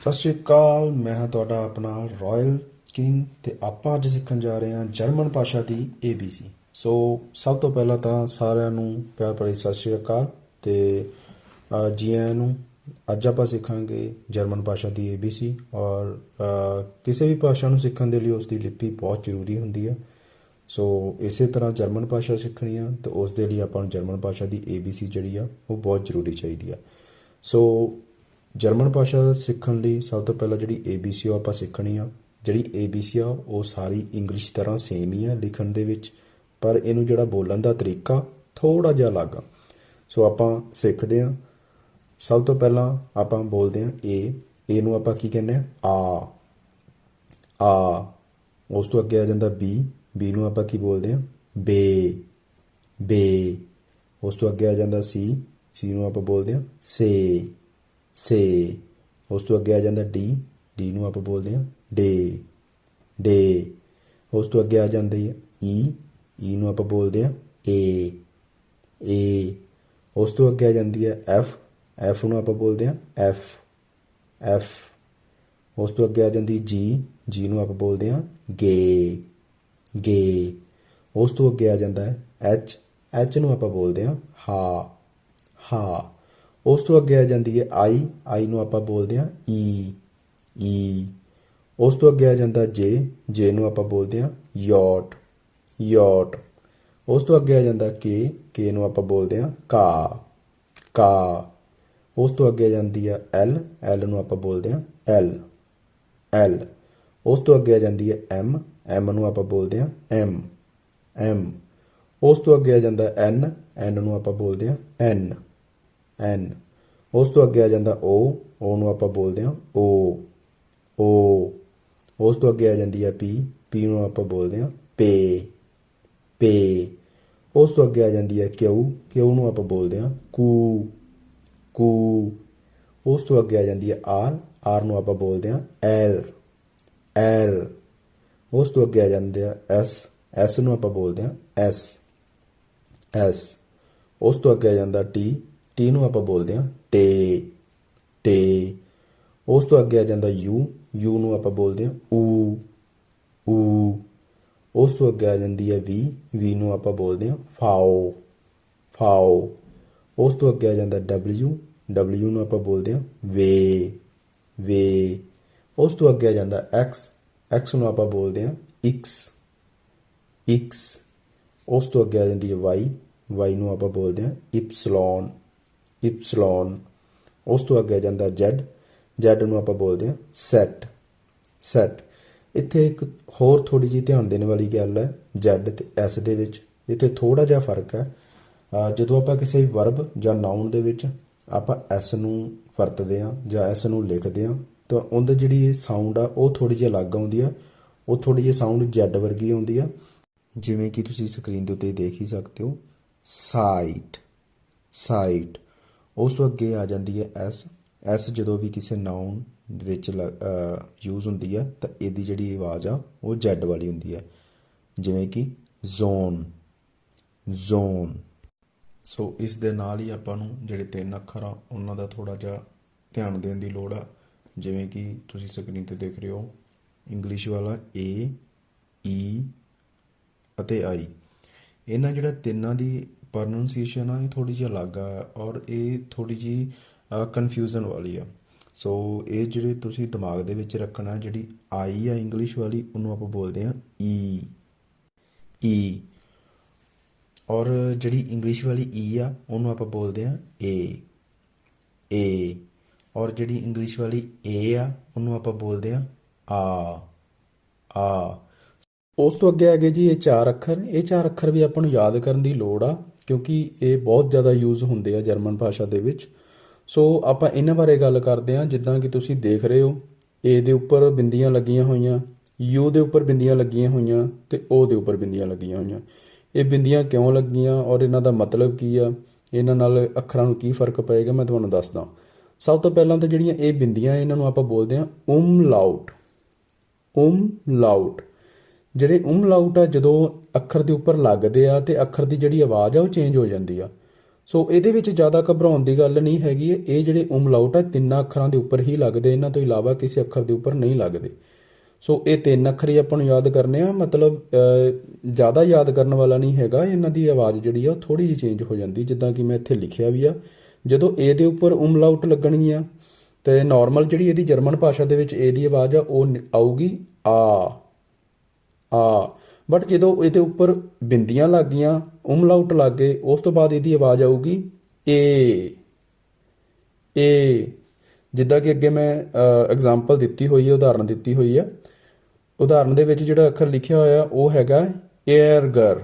ਸਤਿ ਸ਼੍ਰੀ ਅਕਾਲ, ਮੈਂ ਹਾਂ ਤੁਹਾਡਾ ਆਪਣਾ ਰਾਇਲ ਕਿੰਗ ਤੇ ਆਪਾਂ ਅੱਜ ਸਿੱਖਣ ਜਾ ਰਹੇ ਹਾਂ ਜਰਮਨ ਭਾਸ਼ਾ ਦੀ ABC ਸੋ ਸਭ ਤੋਂ ਪਹਿਲਾਂ ਤਾਂ ਸਾਰਿਆਂ ਨੂੰ ਪਿਆਰ ਭਰੀ ਸਤਿ ਸ਼੍ਰੀ ਅਕਾਲ ਤੇ ਜੀ ਆਇਆਂ ਨੂੰ ਅੱਜ ਆਪਾਂ ਸਿੱਖਾਂਗੇ ਜਰਮਨ ਭਾਸ਼ਾ ਦੀ ABC ਔਰ ਕਿਸੇ ਵੀ ਭਾਸ਼ਾ ਨੂੰ ਸਿੱਖਣ ਦੇ ਲਈ ਉਸ ਦੀ ਲਿਪੀ ਬਹੁਤ ਜ਼ਰੂਰੀ ਹੁੰਦੀ ਹੈ। ਸੋ ਇਸੇ ਤਰ੍ਹਾਂ ਜਰਮਨ ਭਾਸ਼ਾ ਸਿੱਖਣੀ ਆ ਤਾਂ ਉਸ ਦੇ ਲਈ ਆਪਾਂ ਨੂੰ ਜਰਮਨ ਭਾਸ਼ਾ ਦੀ ABC ਜਿਹੜੀ ਆ ਉਹ ਬਹੁਤ ਜ਼ਰੂਰੀ ਚਾਹੀਦੀ ਆ। ਸੋ ਜਰਮਨ ਭਾਸ਼ਾ ਸਿੱਖਣ ਲਈ ਸਭ ਤੋਂ ਪਹਿਲਾਂ ਜਿਹੜੀ ABC ਉਹ ਆਪਾਂ ਸਿੱਖਣੀ ਆ। ਜਿਹੜੀ ABC ਆ, ਉਹ ਸਾਰੀ ਇੰਗਲਿਸ਼ ਤਰ੍ਹਾਂ ਸੇਮ ਹੀ ਆ ਲਿਖਣ ਦੇ ਵਿੱਚ। ਪਰ ਇਹਨੂੰ ਜਿਹੜਾ ਬੋਲਣ ਦਾ ਤਰੀਕਾ ਥੋੜਾ ਜਿਹਾ ਅਲੱਗ ਆ। ਸੋ ਆਪਾਂ ਸਿੱਖਦੇ ਆ। ਸਭ ਤੋਂ ਪਹਿਲਾਂ ਆਪਾਂ ਬੋਲਦੇ ਆ ਏ A ਨੂੰ ਆਪਾਂ ਕੀ ਕਹਿੰਦੇ ਆ? ਆ। ਆ। ਉਸ ਤੋਂ ਅੱਗੇ ਆ ਜਾਂਦਾ ਬੀ ਬੀ ਨੂੰ ਆਪਾਂ ਕੀ ਬੋਲਦੇ ਆ? ਬੇ। ਬੇ। ਉਸ ਤੋਂ ਅੱਗੇ ਆ ਜਾਂਦਾ ਸੀ ਸੀ ਨੂੰ ਆਪਾਂ ਬੋਲਦੇ ਆ ਸੇ। ਸੇ। ਉਸ ਤੋਂ ਅੱਗੇ ਆ ਜਾਂਦਾ ਡੀ। ਡੀ ਨੂੰ ਆਪਾਂ ਬੋਲਦੇ ਹਾਂ ਡੇ। ਡੇ। ਉਸ ਤੋਂ ਅੱਗੇ ਆ ਜਾਂਦੀ ਹੈ ਈ। E ਨੂੰ ਆਪਾਂ ਬੋਲਦੇ ਹਾਂ ਏ। ਏ। ਉਸ ਤੋਂ ਅੱਗੇ ਆ ਜਾਂਦੀ ਹੈ F F ਨੂੰ ਆਪਾਂ ਬੋਲਦੇ ਹਾਂ F F ਉਸ ਤੋਂ ਅੱਗੇ ਆ ਜਾਂਦੀ ਜੀ। ਜੀ ਨੂੰ ਆਪਾਂ ਬੋਲਦੇ ਹਾਂ ਗੇ। ਗੇ। ਉਸ ਤੋਂ ਅੱਗੇ ਆ ਜਾਂਦਾ ਹੈ H H ਨੂੰ ਆਪਾਂ ਬੋਲਦੇ ਹਾਂ ਹਾ। ਹਾ। ਉਸ ਤੋਂ ਅੱਗੇ ਆ ਜਾਂਦੀ ਹੈ ਆਈ ਆਈ ਨੂੰ ਆਪਾਂ ਬੋਲਦੇ ਹਾਂ ਈ ਈ। ਉਸ ਤੋਂ ਅੱਗੇ ਆ ਜਾਂਦਾ ਜੇ ਜੇ ਨੂੰ ਆਪਾਂ ਬੋਲਦੇ ਹਾਂ ਯੋਟ ਯੋਟ। ਉਸ ਤੋਂ ਅੱਗੇ ਆ ਜਾਂਦਾ ਕੇ ਕੇ ਨੂੰ ਆਪਾਂ ਬੋਲਦੇ ਹਾਂ ਕਾ ਕਾ। ਉਸ ਤੋਂ ਅੱਗੇ ਆ ਜਾਂਦੀ ਆ L L ਨੂੰ ਆਪਾਂ ਬੋਲਦੇ ਹਾਂ ਐਲ ਐਲ। ਉਸ ਤੋਂ ਅੱਗੇ ਆ ਜਾਂਦੀ ਹੈ ਐਮ ਐਮ ਨੂੰ ਆਪਾਂ ਬੋਲਦੇ ਹਾਂ ਐਮ ਐਮ। ਉਸ ਤੋਂ ਅੱਗੇ ਆ ਜਾਂਦਾ ਐਨ ਐਨ ਨੂੰ ਆਪਾਂ ਬੋਲਦੇ ਹਾਂ ਐਨ। ਐਨ। ਉਸ ਤੋਂ ਅੱਗੇ ਆ ਜਾਂਦਾ ਓ। ਓ ਨੂੰ ਆਪਾਂ ਬੋਲਦੇ ਹਾਂ ਓ। ਓ। ਉਸ ਤੋਂ ਅੱਗੇ ਆ ਜਾਂਦੀ ਹੈ ਪੀ। ਪੀ ਨੂੰ ਆਪਾਂ ਬੋਲਦੇ ਹਾਂ ਪੇ। ਪੇ। ਉਸ ਤੋਂ ਅੱਗੇ ਆ ਜਾਂਦੀ ਹੈ ਕਿਉ ਕਿਉ ਨੂੰ ਆਪਾਂ ਬੋਲਦੇ ਹਾਂ ਕੂ। ਕੂ। ਉਸ ਤੋਂ ਅੱਗੇ ਆ ਜਾਂਦੀ ਹੈ ਆਰ। ਆਰ ਨੂੰ ਆਪਾਂ ਬੋਲਦੇ ਹਾਂ ਐਰ। ਐਰ। ਉਸ ਤੋਂ ਅੱਗੇ ਆ ਜਾਂਦੇ ਆ ਐਸ। ਐਸ ਨੂੰ ਆਪਾਂ ਬੋਲਦੇ ਹਾਂ ਐਸ। ਐਸ। ਉਸ ਤੋਂ ਅੱਗੇ ਆ ਜਾਂਦਾ ਟੀ। ਟੀ ਨੂੰ ਆਪਾਂ ਬੋਲਦੇ ਹਾਂ ਟੇ ਟੇ। ਉਸ ਤੋਂ ਅੱਗੇ ਆ ਜਾਂਦਾ ਯੂ ਯੂ ਨੂੰ ਆਪਾਂ ਬੋਲਦੇ ਹਾਂ ਊ ਊ। ਉਸ ਤੋਂ ਅੱਗੇ ਆ ਜਾਂਦੀ ਹੈ ਵੀ ਵੀ ਨੂੰ ਆਪਾਂ ਬੋਲਦੇ ਹਾਂ ਫਾਓ ਫਾਓ। ਉਸ ਤੋਂ ਅੱਗੇ ਆ ਜਾਂਦਾ W ਡਬਲਯੂ ਨੂੰ ਆਪਾਂ ਬੋਲਦੇ ਹਾਂ ਵੇ ਵੇ। ਉਸ ਤੋਂ ਅੱਗੇ ਆ ਜਾਂਦਾ ਐਕਸ ਐਕਸ ਨੂੰ ਆਪਾਂ ਬੋਲਦੇ ਹਾਂ ਇਕਸ ਇਕਸ। ਉਸ ਤੋਂ ਅੱਗੇ ਆ ਜਾਂਦੀ ਹੈ ਵਾਈ ਵਾਈ ਨੂੰ ਆਪਾਂ ਬੋਲਦੇ ਹਾਂ ਇਪਸਿਲੋਨ। ਇਪਸਿਲੋਨ ਉਸ ਤੋਂ ਅੱਗੇ ਆ ਜਾਂਦਾ Z Z ਨੂੰ ਆਪਾਂ ਬੋਲਦੇ ਹਾਂ ਸੈਟ ਸੈਟ ਇੱਥੇ ਇੱਕ ਹੋਰ ਥੋੜੀ ਜਿਹੀ ਧਿਆਨ ਦੇਣ ਵਾਲੀ ਗੱਲ ਹੈ, Z ਤੇ S ਦੇ ਵਿੱਚ। ਇੱਥੇ ਥੋੜਾ ਜਿਹਾ ਫ਼ਰਕ ਹੈ। ਜਦੋਂ ਆਪਾਂ ਕਿਸੇ ਵਰਬ ਜਾਂ ਨਾਉਨ ਦੇ ਵਿੱਚ ਆਪਾਂ S ਨੂੰ ਵਰਤਦੇ ਹਾਂ ਜਾਂ S ਨੂੰ ਲਿਖਦੇ ਹਾਂ, ਤਾਂ ਉਹਦੇ ਜਿਹੜੀ ਸਾਊਂਡ ਆ, ਉਹ ਥੋੜੀ ਜਿਹੀ ਅਲੱਗ ਆਉਂਦੀ ਆ। ਉਹ ਥੋੜੀ ਜਿਹੀ ਸਾਊਂਡ Z ਵਰਗੀ ਆਉਂਦੀ ਆ। ਜਿਵੇਂ ਕਿ ਤੁਸੀਂ ਸਕਰੀਨ ਦੇ ਉੱਤੇ ਦੇਖ ਹੀ ਸਕਦੇ ਹੋ। ਸਾਈਟ ਸਾਈਟ ਉਸ ਤੋਂ ਅੱਗੇ ਆ ਜਾਂਦੀ ਹੈ ਐਸ। ਐਸ ਜਦੋਂ ਵੀ ਕਿਸੇ ਨਾਉਨ ਵਿੱਚ ਯੂਜ਼ ਹੁੰਦੀ ਹੈ, ਤਾਂ ਇਹਦੀ ਜਿਹੜੀ ਆਵਾਜ਼ ਆ, ਉਹ ਜ਼ੈਡ ਵਾਲੀ ਹੁੰਦੀ ਹੈ। ਜਿਵੇਂ ਕਿ ਜ਼ੋਨ ਜ਼ੋਨ ਸੋ ਇਸ ਦੇ ਨਾਲ ਹੀ ਆਪਾਂ ਨੂੰ ਜਿਹੜੇ ਤਿੰਨ ਅੱਖਰ ਆ, ਉਹਨਾਂ ਦਾ ਥੋੜਾ ਜਿਹਾ ਧਿਆਨ ਦੇਣ ਦੀ ਲੋੜ ਆ। ਜਿਵੇਂ ਕਿ ਤੁਸੀਂ ਸਕਰੀਨ ਤੇ ਦੇਖ ਰਹੇ ਹੋ ਇੰਗਲਿਸ਼ ਵਾਲਾ ਏ ਈ e ਅਤੇ ਆਈ ਇਹਨਾਂ ਜਿਹੜਾ ਤਿੰਨਾਂ ਦੀ ਪ੍ਰੋਨਾਂਸੀਏਸ਼ਨ ਆ, ਇਹ ਥੋੜੀ ਜਿਹੀ ਅਲੱਗ ਆ ਔਰ ਇਹ ਥੋੜੀ ਜਿਹੀ ਕਨਫਿਊਜ਼ਨ ਵਾਲੀ ਆ। ਸੋ ਇਹ ਜਿਹੜੇ ਤੁਸੀਂ ਦਿਮਾਗ ਦੇ ਵਿੱਚ ਰੱਖਣਾ, ਜਿਹੜੀ ਆਈ ਆ ਇੰਗਲਿਸ਼ ਵਾਲੀ, ਉਹਨੂੰ ਆਪਾਂ ਬੋਲਦੇ ਆ ਈ ਈ ਔਰ ਜਿਹੜੀ ਇੰਗਲਿਸ਼ ਵਾਲੀ ਈ ਆ, ਉਹਨੂੰ ਆਪਾਂ ਬੋਲਦੇ ਆ ਏ ਏ ਔਰ ਜਿਹੜੀ ਇੰਗਲਿਸ਼ ਵਾਲੀ ਏ ਆ, ਉਹਨੂੰ ਆਪਾਂ ਬੋਲਦੇ ਆ ਆ। ਆ। ਉਸ ਤੋਂ ਅੱਗੇ ਆ ਗਏ ਜੀ, ਇਹ ਚਾਰ ਅੱਖਰ। ਇਹ ਚਾਰ ਅੱਖਰ ਵੀ ਆਪਾਂ ਨੂੰ ਯਾਦ ਕਰਨ ਦੀ ਲੋੜ ਆ। ਕਿਉਂਕਿ ਇਹ ਬਹੁਤ ਜ਼ਿਆਦਾ ਯੂਜ਼ ਹੁੰਦੇ ਆ ਜਰਮਨ ਭਾਸ਼ਾ ਦੇ ਵਿੱਚ। ਸੋ ਆਪਾਂ ਇਹਨਾਂ ਬਾਰੇ ਗੱਲ ਕਰਦੇ ਹਾਂ, ਜਿੱਦਾਂ ਕਿ ਤੁਸੀਂ ਦੇਖ ਰਹੇ ਹੋ ਏ ਦੇ ਉੱਪਰ ਬਿੰਦੀਆਂ ਲੱਗੀਆਂ ਹੋਈਆਂ ਯੂ ਦੇ ਉੱਪਰ ਬਿੰਦੀਆਂ ਲੱਗੀਆਂ ਹੋਈਆਂ ਤੇ ਓ ਦੇ ਉੱਪਰ ਬਿੰਦੀਆਂ ਲੱਗੀਆਂ ਹੋਈਆਂ। ਇਹ ਬਿੰਦੀਆਂ ਕਿਉਂ ਲੱਗੀਆਂ ਔਰ ਇਹਨਾਂ ਦਾ ਮਤਲਬ ਕੀ ਆ? ਇਹਨਾਂ ਨਾਲ ਅੱਖਰਾਂ ਨੂੰ ਕੀ ਫ਼ਰਕ ਪਏਗਾ? ਮੈਂ ਤੁਹਾਨੂੰ ਦੱਸਦਾ। ਸਭ ਤੋਂ ਪਹਿਲਾਂ ਤਾਂ ਜਿਹੜੀਆਂ ਇਹ ਬਿੰਦੀਆਂ ਇਹਨਾਂ ਨੂੰ ਆਪਾਂ ਬੋਲਦੇ ਹਾਂ, ਉਮ ਲਾਊਟ। ਉਮ ਲਾਊਟ। ਜਿਹੜੇ ਉਮਲਾਊਟ ਆ, ਜਦੋਂ ਅੱਖਰ ਦੇ ਉੱਪਰ ਲੱਗਦੇ ਆ ਤੇ ਅੱਖਰ ਦੀ ਜਿਹੜੀ ਆਵਾਜ਼ ਆ, ਉਹ ਚੇਂਜ ਹੋ ਜਾਂਦੀ ਆ। ਸੋ ਇਹਦੇ ਵਿੱਚ ਜ਼ਿਆਦਾ ਘਬਰਾਉਣ ਦੀ ਗੱਲ ਨਹੀਂ ਹੈਗੀ। ਹੈ। ਇਹ ਜਿਹੜੇ ਉਮਲਾਊਟ ਆ, ਤਿੰਨਾਂ ਅੱਖਰਾਂ ਦੇ ਉੱਪਰ ਹੀ ਲੱਗਦੇ। ਇਹਨਾਂ ਤੋਂ ਇਲਾਵਾ ਕਿਸੇ ਅੱਖਰ ਦੇ ਉੱਪਰ ਨਹੀਂ ਲੱਗਦੇ। ਸੋ ਇਹ ਤਿੰਨ ਅੱਖਰ ਹੀ ਆਪਾਂ ਨੂੰ ਯਾਦ ਕਰਨੇ ਆ। ਮਤਲਬ ਜ਼ਿਆਦਾ ਯਾਦ ਕਰਨ ਵਾਲਾ ਨਹੀਂ ਹੈਗਾ। ਇਹਨਾਂ ਦੀ ਆਵਾਜ਼ ਜਿਹੜੀ ਆ, ਉਹ ਥੋੜੀ ਜਿਹੀ ਚੇਂਜ ਹੋ ਜਾਂਦੀ, ਜਿੱਦਾਂ ਕਿ ਮੈਂ ਇੱਥੇ ਲਿਖਿਆ ਵੀ ਆ। ਜਦੋਂ ਏ ਦੇ ਉੱਪਰ ਉਮਲਾਊਟ ਲੱਗਣਗੀਆਂ, ਤੇ ਨਾਰਮਲ ਜਿਹੜੀ ਇਹਦੀ ਜਰਮਨ ਭਾਸ਼ਾ ਦੇ ਵਿੱਚ ਏ ਦੀ ਆਵਾਜ਼ ਆ, ਉਹ ਆਊਗੀ ਆ। ਆ ਬਟ ਜਦੋਂ ਇਹਦੇ ਉੱਪਰ ਬਿੰਦੀਆਂ ਲੱਗ ਗਈਆਂ ਉਮਲਾਊਟ ਲੱਗ ਗਏ, ਉਸ ਤੋਂ ਬਾਅਦ ਇਹਦੀ ਆਵਾਜ਼ ਆਊਗੀ ਏ ਏ ਜਿੱਦਾਂ ਕਿ ਅੱਗੇ ਮੈਂ ਐਗਜ਼ਾਮਪਲ ਦਿੱਤੀ ਹੋਈ ਹੈ, ਉਦਾਹਰਨ ਦਿੱਤੀ ਹੋਈ ਹੈ। ਉਦਾਹਰਨ ਦੇ ਵਿੱਚ ਜਿਹੜਾ ਅੱਖਰ ਲਿਖਿਆ ਹੋਇਆ, ਉਹ ਹੈਗਾ ਏਅਰਗਰ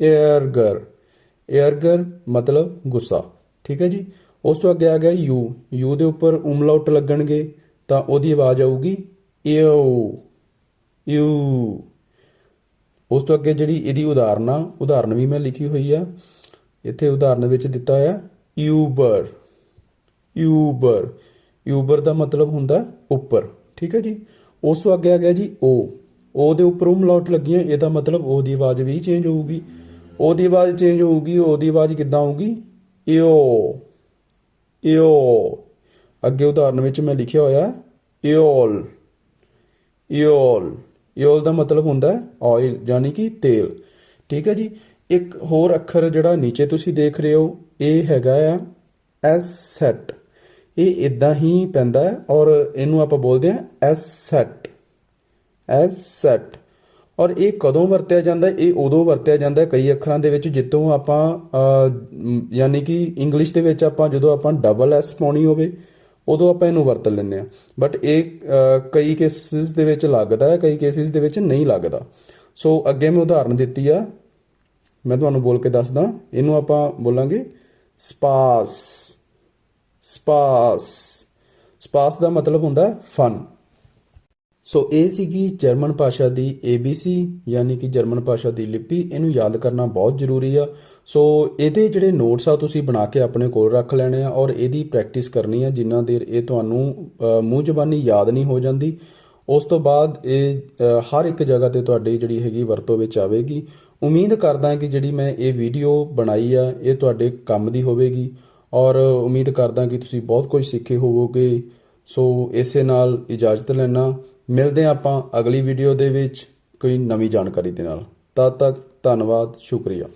ਏਅਰਗਰ ਏਅਰਗਰ ਮਤਲਬ ਗੁੱਸਾ, ਠੀਕ ਹੈ ਜੀ? ਉਸ ਤੋਂ ਅੱਗੇ ਆ ਗਿਆ ਯੂ ਯੂ ਦੇ ਉੱਪਰ ਉਮਲਾਊਟ ਲੱਗਣਗੇ, ਤਾਂ ਉਹਦੀ ਆਵਾਜ਼ ਆਊਗੀ ਯੂ ਯੂ ਉਸ ਤੋਂ ਅੱਗੇ ਜਿਹੜੀ ਇਹਦੀ ਉਦਾਹਰਨ ਆ ਉਦਾਹਰਨ ਵੀ ਮੈਂ ਲਿਖੀ ਹੋਈ ਆ। ਇੱਥੇ ਉਦਾਹਰਨ ਵਿੱਚ ਦਿੱਤਾ ਹੋਇਆ ਯੂਬਰ ਯੂਬਰ ਯੂਬਰ ਦਾ ਮਤਲਬ ਹੁੰਦਾ ਉੱਪਰ, ਠੀਕ ਹੈ ਜੀ? ਉਸ ਤੋਂ ਅੱਗੇ ਆ ਗਿਆ ਜੀ ਓ ਓ ਦੇ ਉੱਪਰ ਉਮਲਾਉਟ ਲੱਗੀਆਂ, ਇਹਦਾ ਮਤਲਬ ਓ ਦੀ ਆਵਾਜ਼ ਵੀ ਚੇਂਜ ਹੋਊਗੀ। ਓ ਦੀ ਆਵਾਜ਼ ਚੇਂਜ ਹੋਊਗੀ ਓ ਦੀ ਆਵਾਜ਼ ਕਿੱਦਾਂ ਆਊਗੀ ਈਓ ਈਓ ਅੱਗੇ ਉਦਾਹਰਨ ਵਿੱਚ ਮੈਂ ਲਿਖਿਆ ਹੋਇਆ ਈਓਲ ਈਓਲ ਈਓਲ ਦਾ ਮਤਲਬ ਹੁੰਦਾ ਹੈ ਆਇਲ ਯਾਨੀ ਕਿ ਤੇਲ। ਠੀਕ ਹੈ ਜੀ? ਇੱਕ ਹੋਰ ਅੱਖਰ ਜਿਹੜਾ ਨੀਚੇ ਤੁਸੀਂ ਦੇਖ ਰਹੇ ਹੋ, ਇਹ ਹੈਗਾ ਆ ਐਸ ਸੈਟ ਇਹ ਇਦਾਂ ਹੀ ਪੈਂਦਾ ਹੈ ਔਰ ਇਹਨੂੰ ਆਪਾਂ ਬੋਲਦੇ ਹਾਂ ਐਸ ਸੈਟ ਐਸ ਸੈਟ ਔਰ ਇਹ ਕਦੋਂ ਵਰਤਿਆ ਜਾਂਦਾ ਇਹ ਉਦੋਂ ਵਰਤਿਆ ਜਾਂਦਾ ਕਈ ਅੱਖਰਾਂ ਦੇ ਵਿੱਚ ਜਿੱਦੋਂ ਆਪਾਂ ਯਾਨੀ ਕਿ ਇੰਗਲਿਸ਼ ਦੇ ਵਿੱਚ ਆਪਾਂ ਜਦੋਂ ਆਪਾਂ ਡਬਲ ਐਸ ਪਾਉਣੀ ਹੋਵੇ ਉਦੋਂ ਆਪਾਂ ਇਹਨੂੰ ਵਰਤ ਲੈਂਦੇ ਆ ਬਟ ਇਹ ਕਈ ਕੇਸਿਸ ਦੇ ਵਿੱਚ ਲੱਗਦਾ ਹੈ, ਕਈ ਕੇਸਿਸ ਦੇ ਵਿੱਚ ਨਹੀਂ ਲੱਗਦਾ। ਸੋ ਅੱਗੇ ਮੈਂ ਉਦਾਹਰਨ ਦਿੱਤੀ ਆ। ਮੈਂ ਤੁਹਾਨੂੰ ਬੋਲ ਕੇ ਦੱਸਦਾ। ਇਹਨੂੰ ਆਪਾਂ ਬੋਲਾਂਗੇ ਸਪਾਸ। ਸਪਾਸ। ਸਪਾਸ ਦਾ ਮਤਲਬ ਹੁੰਦਾ ਫਨ ਸੋ ਇਹ ਸੀਗੀ ਜਰਮਨ ਭਾਸ਼ਾ ਦੀ ABC ਯਾਨੀ ਕਿ ਜਰਮਨ ਭਾਸ਼ਾ ਦੀ ਲਿਪੀ। ਇਹਨੂੰ ਯਾਦ ਕਰਨਾ ਬਹੁਤ ਜ਼ਰੂਰੀ ਆ। ਸੋ ਇਹਦੇ ਜਿਹੜੇ ਨੋਟਸ ਆ, ਤੁਸੀਂ ਬਣਾ ਕੇ ਆਪਣੇ ਕੋਲ ਰੱਖ ਲੈਣੇ ਆ ਔਰ ਇਹਦੀ ਪ੍ਰੈਕਟਿਸ ਕਰਨੀ ਆ। ਜਿੰਨਾ ਦੇਰ ਇਹ ਤੁਹਾਨੂੰ ਮੂੰਹ ਜ਼ਬਾਨੀ ਯਾਦ ਨਹੀਂ ਹੋ ਜਾਂਦੀ, ਉਸ ਤੋਂ ਬਾਅਦ ਇਹ ਹਰ ਇੱਕ ਜਗ੍ਹਾ ਤੇ ਤੁਹਾਡੀ ਜਿਹੜੀ ਹੈਗੀ ਵਰਤੋਂ ਵਿੱਚ ਆਵੇਗੀ। ਉਮੀਦ ਕਰਦਾ ਕਿ ਜਿਹੜੀ ਮੈਂ ਇਹ ਵੀਡੀਓ ਬਣਾਈ ਆ, ਇਹ ਤੁਹਾਡੇ ਕੰਮ ਦੀ ਹੋਵੇਗੀ ਔਰ ਉਮੀਦ ਕਰਦਾ ਕਿ ਤੁਸੀਂ ਬਹੁਤ ਕੁਝ ਸਿੱਖੇ ਹੋਵੋਗੇ। ਸੋ ਇਸੇ ਨਾਲ ਇਜਾਜ਼ਤ ਲੈਣਾ ਮਿਲਦੇ ਹਾਂ ਆਪਾਂ ਅਗਲੀ ਵੀਡੀਓ ਦੇ ਵਿੱਚ ਕੋਈ ਨਵੀਂ ਜਾਣਕਾਰੀ ਦੇ ਨਾਲ। ਤਦ ਤੱਕ ਧੰਨਵਾਦ, ਸ਼ੁਕਰੀਆ।